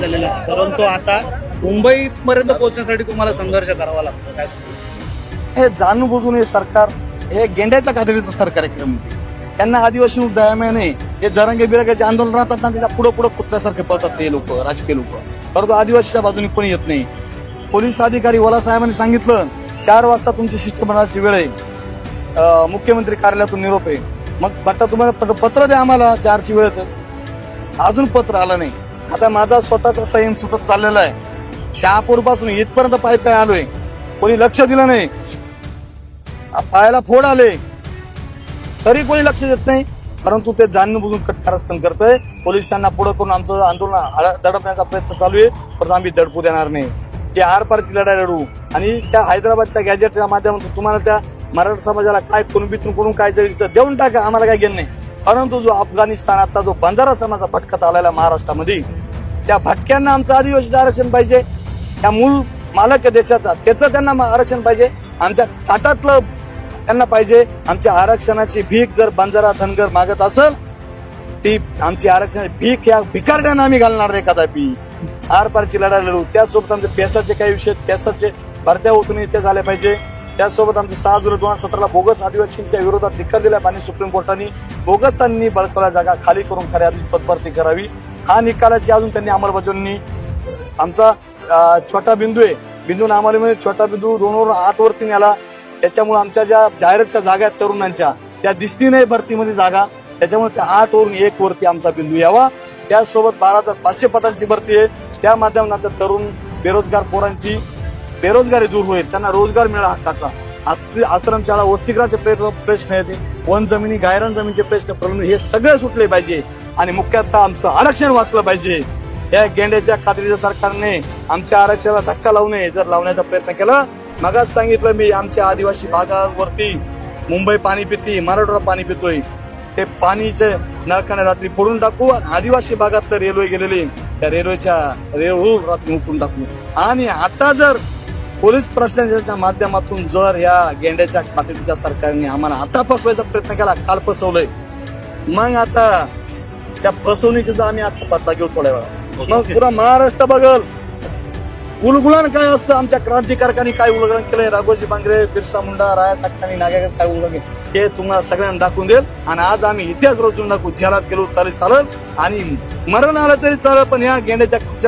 झालेला आहे. परंतु आता मुंबईपर्यंत पोहोचण्यासाठी तुम्हाला संघर्ष करावा लागतो. काय हे जाणून बुजून हे सरकार हे गेंड्याच्या खात्रीचं सरकार आहे खरं म्हणजे. त्यांना आदिवासी उड्डायमा नाही हे जरंगे बिरंगाचे आंदोलन राहतात ना त्याच्या पुढे पुढे कुत्र्यासारखे पळतात ते लोक राजकीय लोक. परंतु आदिवासीच्या बाजूने कोणी येत नाही. पोलीस अधिकारी वला साहेबांनी सांगितलं चार वाजता तुमची शिष्टमंडळाची वेळ आहे. मुख्यमंत्री कार्यालयातून निरोप आहे. मग बट्टा तुम्हाला पत्र- पत्र द्या आम्हाला चारची वेळ तर. अजून पत्र आलं नाही. आता माझा स्वतःचा संयम सुटत चाललेला आहे. शहापूरपासून इथपर्यंत पाय पाय आलोय. कोणी लक्ष दिलं नाही. पायाला फोड आले. तरी कोणी लक्ष देत नाही. परंतु ते जाणून बुजून कटकारस्थान करतंय. पोलिसांना पुढे करून आमचं आंदोलन दडपण्याचा प्रयत्न चालू आहे. परंतु आम्ही दडपू देणार नाही. ते आरपारची लढाई लढू. आणि त्या हैदराबादच्या गॅजेटच्या माध्यमातून तुम्हाला त्या मराठा समाजाला काय कुणबीतून कुठून काय जायचं देऊन टाका. आम्हाला काय घेणं नाही. परंतु जो अफगाणिस्तान आता जो बंजारा समाजा भटकत आलेला महाराष्ट्रामध्ये त्या भटक्यांना आमचं आदिवासीचं आरक्षण पाहिजे. त्या मूळ मालक देशाचा त्याचं त्यांना आरक्षण पाहिजे. आमच्या ताटातलं त्यांना पाहिजे. आमच्या आरक्षणाची भीक जर बंजारा धनगर मागत असेल ती आमची आरक्षणाची भीक या भिकारड्यांना आम्ही घालणार नाही कदापि. आरपारची लढाई लढू. त्यासोबत आमचे पेसाचे काही विषय पेसाचे भरत्या होतून ते झाले पाहिजे. त्यासोबत आमचे सहा जुलै दोन हजार सतराला बोगस आदिवासींच्या विरोधात निकाल दिला पाणी सुप्रीम कोर्टाने. बोगसांनी बळकवल्या जागा खाली करून खऱ्या पदभरती करावी. हा निकालाची अजून त्यांनी अंमलबजावणी आमचा छोटा बिंदू आहे. बिंदू नामावलीमध्ये छोटा बिंदू दोनवरून आठवरती आठ वरती नेला. त्याच्यामुळे आमच्या ज्या जाहिरातच्या जागा आहेत तरुणांच्या त्या दिसती नाही भरतीमध्ये जागा. त्याच्यामुळे त्या आठ वरून एक वरती आमचा बिंदू यावा. त्याचसोबत बारा हजार पाचशे पदांची भरती आहे. त्या माध्यमातून आता तरुण बेरोजगार पोरांची बेरोजगारी दूर होईल. त्यांना रोजगार मिळाला हक्काचा. आस- आश्रमशाळा वसतिगृहाचे प्रश्न आहेत. वन जमिनी गायरान जमिनीचे प्रश्न प्रलंबित. हे सगळे सुटले पाहिजे. आणि मुख्यतः आमचं आरक्षण वाचलं पाहिजे. या गेंड्याच्या खात्रीच्या सरकारने आमच्या आरक्षणाला धक्का लावू नये जर लावण्याचा प्रयत्न केला. मगाच सांगितलं मी आमच्या आदिवासी भागावरती मुंबई पाणी पिती मराठवाडा पाणी पितोय. ते पाणीचे नळखाने रात्री फोडून टाकू आणि आदिवासी भागातलं रेल्वे गेलेले त्या रेल्वेच्या रेल्वे रात्री उकडून टाकू. आणि आता जर पोलीस प्रशासनाच्या माध्यमातून जर या गेंड्याच्या खात्रीच्या सरकारने आम्हाला आता फसवायचा प्रयत्न केला काल फसवलंय. मग आता त्या फसवणुकीचा आम्ही आता पत्ता घेऊ थोड्या वेळा मग पुरा महाराष्ट्र बघल. उलगुलान काय असतं? आमच्या क्रांतिकारकांनी काय उल्लंघन केलंय? राघोजी बांगरे बिरसा मुंडा राया टाकतानी नागेकर काय उल्लंघन हे तुम्हाला सगळ्यांना दाखवून देईल. आणि आज आम्ही इतिहास रचून दाखवू जेलात गेलो तरी चालेल. आणि मरण आलं तरी चालेल पण या गेंड्याच्या